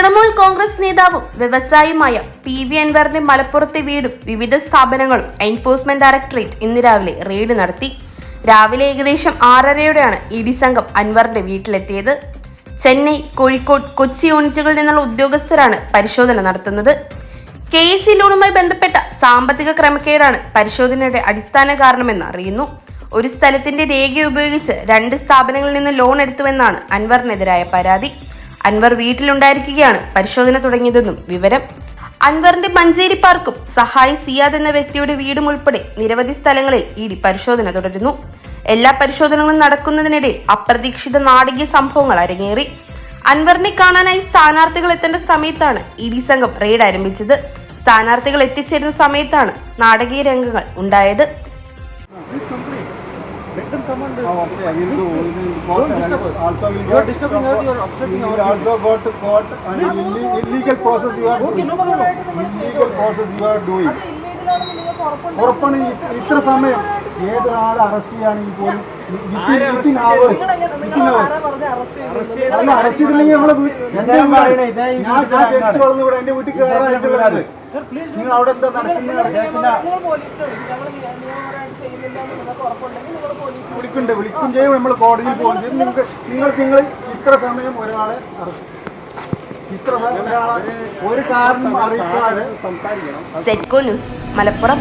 തൃണമൂൽ കോൺഗ്രസ് നേതാവും വ്യവസായിയുമായ P V അൻവറിന്റെ മലപ്പുറത്തെ വീടും വിവിധ സ്ഥാപനങ്ങളും എൻഫോഴ്സ്മെന്റ് ഡയറക്ടറേറ്റ് ഇന്ന് രാവിലെ റെയ്ഡ് നടത്തി. രാവിലെ ഏകദേശം ആറരയോടെയാണ് ഇ ഡി സംഘം അൻവറിന്റെ വീട്ടിലെത്തിയത്. ചെന്നൈ കോഴിക്കോട് കൊച്ചി യൂണിറ്റുകളിൽ നിന്നുള്ള ഉദ്യോഗസ്ഥരാണ് പരിശോധന നടത്തുന്നത്. കെ എസ് സി ലോണുമായി ബന്ധപ്പെട്ട സാമ്പത്തിക ക്രമക്കേടാണ് പരിശോധനയുടെ അടിസ്ഥാന കാരണമെന്ന് അറിയുന്നു. ഒരു സ്ഥലത്തിന്റെ രേഖ ഉപയോഗിച്ച് രണ്ട് സ്ഥാപനങ്ങളിൽ നിന്ന് ലോൺ എടുത്തുവെന്നാണ് അൻവറിനെതിരായ പരാതി. അൻവർ വീട്ടിലുണ്ടായിരിക്കുകയാണ് പരിശോധന തുടങ്ങിയതെന്നും വിവരം. അൻവറിന്റെ മഞ്ചേരി പാർക്കും സഹായി സിയാദ് എന്ന വ്യക്തിയുടെ വീടും ഉൾപ്പെടെ നിരവധി സ്ഥലങ്ങളിൽ ഇ ഡി പരിശോധന തുടരുന്നു. എല്ലാ പരിശോധനകളും നടക്കുന്നതിനിടയിൽ അപ്രതീക്ഷിത നാടകീയ സംഭവങ്ങൾ അരങ്ങേറി. അൻവറിനെ കാണാനായി സ്ഥാനാർത്ഥികൾ എത്തേണ്ട സമയത്താണ് ഇ ഡി സംഘം റെയ്ഡ് ആരംഭിച്ചത്. സ്ഥാനാർത്ഥികൾ എത്തിച്ചേരുന്ന സമയത്താണ് നാടകീയ രംഗങ്ങൾ ഉണ്ടായത്. Let them come and Oh, okay, I will do. Will Don't disturb us. Also, we You are disturbing us, you are obstructing our will also go to court and ille- illegal process you are Okay, doing. no no. Illegal process you are doing. ഉറപ്പാണ് ഇത്ര സമയം ഏതൊരാളെ arrest ചെയ്യുകയാണെങ്കിൽ പോലും within hours within hours അല്ല arrest ചെയ്തില്ലെങ്കിൽ നമ്മളെ. ഞാൻ ജനിച്ചു വളർന്ന എന്റെ വീട്ടിൽ കയറാനായിട്ടുള്ളത്. നിങ്ങൾ അവിടെ എന്താ നടക്കുന്നത് വിളിക്കുന്നുണ്ട്. വിളിക്കും ചെയ്യും. നമ്മൾ കോടതിയിൽ പോകും ചെയ്യും. നിങ്ങൾക്ക് നിങ്ങൾ നിങ്ങൾ ഇത്ര സമയം ഒരാളെ അറസ്റ്റ് ഇത്ര സമയം ഒരാളെ ഒരു കാരണം അറിയിക്കാതെ സംസാരിക്കണം. Setco news Malappuram.